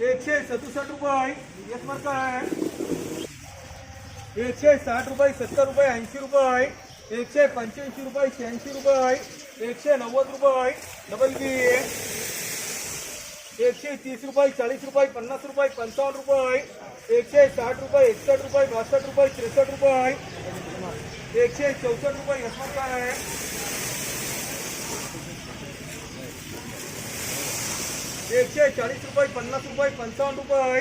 एकशे सदुसष्ट रुपये एक मार्क आहे एकशे साठ रुपये, सत्तर रुपये ऐंशी रुपये एकशे पंच्याऐंशी रुपये शहाऐंशी रुपये एकशे नव्वद रुपये डबल बी एकशे तीस रुपये चाळीस रुपये पन्नास रुपये पंचावन्न रुपये एकशे साठ रुपये एकसष्ट रुपये बासष्ट रुपये त्रेसष्ट रुपये एकशे चौसष्ट रुपये एक मार्क आहे एकशे चाळीस रुपये, पन्नास रुपये, पंचावन्न रुपये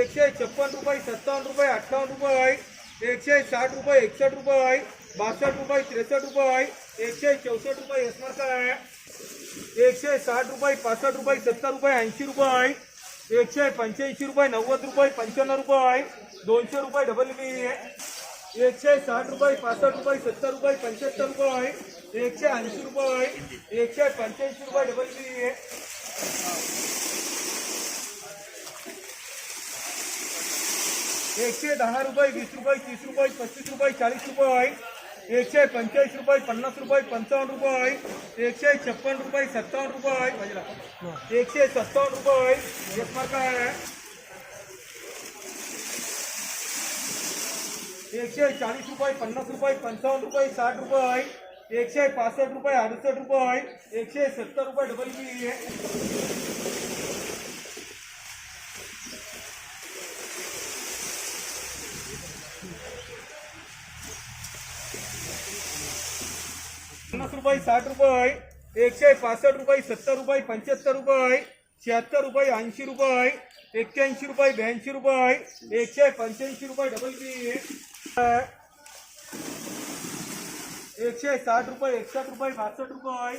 एकशे छप्पन रुपये सत्तावन्न रुपये अठ्ठावन्न रुपये एकशे साठ रुपये एकसष्ट रुपये बासष्ट रुपये त्रेसष्ट रुपये एकशे चौसष्ट रुपये आहे एकशे साठ रुपये पासष्ट रुपये, सत्तर रुपये, ऐंशी रुपये एकशे पंच्याऐंशी रुपये, नव्वद रुपये पंच्याण्णव रुपये, दोनशे रुपये, डबल बी एकशे साठ रुपये पासष्ट रुपये, सत्तर रुपये पंच्याहत्तर रुपये एकशे ऐंशी रुपये एकशे पंच्याऐंशी रुपये, डबल बी एकशे दहा रुपये वीस रुपये, तीस रुपये पस्तीस रुपये चाळीस रुपये एकशे पंचेचाळीस रुपये, पन्नास रुपये पंचावन्न रुपये एकशे छप्पन रुपये सत्तावन्न रुपये. एकशे सत्तावन्न रुपये एक मार्क आहे एकशे चाळीस रुपये, पन्नास रुपये पंचावन्न रुपये, साठ रुपये एकशे पासष्ट रुपये अडुसष्ट रुपये एकशे सत्तर रुपये डबल बी पन्नास रुपये साठ रुपये एकशे पासष्ट रुपये सत्तर रुपये पंच्याहत्तर रुपये शहात्तर रुपये ऐंशी रुपये एक्क्याऐंशी रुपये ब्याऐंशी रुपये एकशे पंच्याऐंशी रुपये डबल बी एकशे साठ रुपये एकसष्ट रुपये बासष्ट रुपये.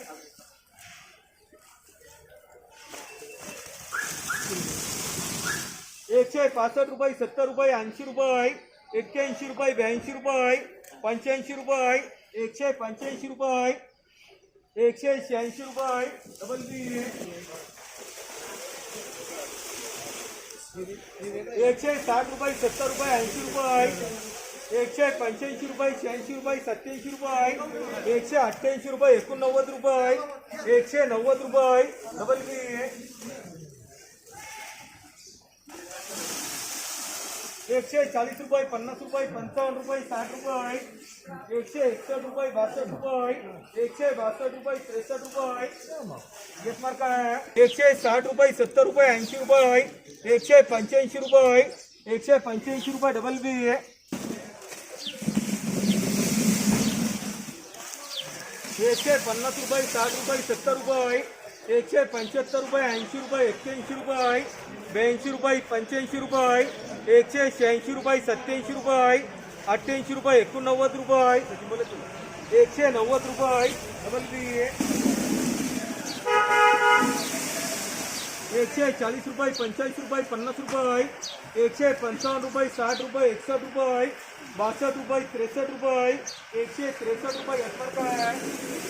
एकशे पासष्ट रुपये सत्तर रुपये ऐंशी रुपये एक्क्याऐंशी रुपये ब्याऐंशी रुपये पंच्याऐंशी रुपये एकशे पंच्याऐंशी रुपये एकशे शहाऐंशी रुपये. Double B. एकशे साठ रुपये सत्तर रुपये ऐंशी रुपये. एकशे पंच्याऐंशी रुपये, शहाऐंशी रुपये, सत्याऐंशी रुपये एकशे अठ्ठ्याऐंशी रुपये, एकोणनव्वद रुपये एकशे नव्वद रुपये डबल बी एकशे चाळीस रुपये, पन्नास रुपये, पंचावन्न रुपये, साठ रुपये एकशे एकसष्ट रुपये, बासष्ट रुपये एकशे बासष्ट रुपये, त्रेसष्ट रुपये एक मार्क आहे. एकशे साठ रुपये, सत्तर रुपये, ऐंशी रुपये एकशे पंच्याऐंशी रुपये एकशे पंच्याऐंशी रुपये डबल बी एकशे पन्नास रुपये साठ रुपये सत्तर रुपये. एकशे पंच्याहत्तर रुपये ऐंशी रुपये एक्क्याऐंशी रुपये. ब्याऐंशी रुपये पंच्याऐंशी रुपये. एकशे शहाऐंशी रुपये सत्त्याऐंशी रुपये. अठ्ठ्याऐंशी रुपये एकोणनव्वद रुपये. एकशे नव्वद रुपये. એકસો ચાલીસ રૂપિયા પંચાવીસ રૂપિયા પન્નાસ રૂપિયા એકસો પંચાવન રૂપિયા સાઠ રૂપિયા એકસઠ રૂપિયા બાસઠ રૂપિયા ત્રેસઠ રૂપિયા એકસો ત્રેસઠ રૂપિયા અસર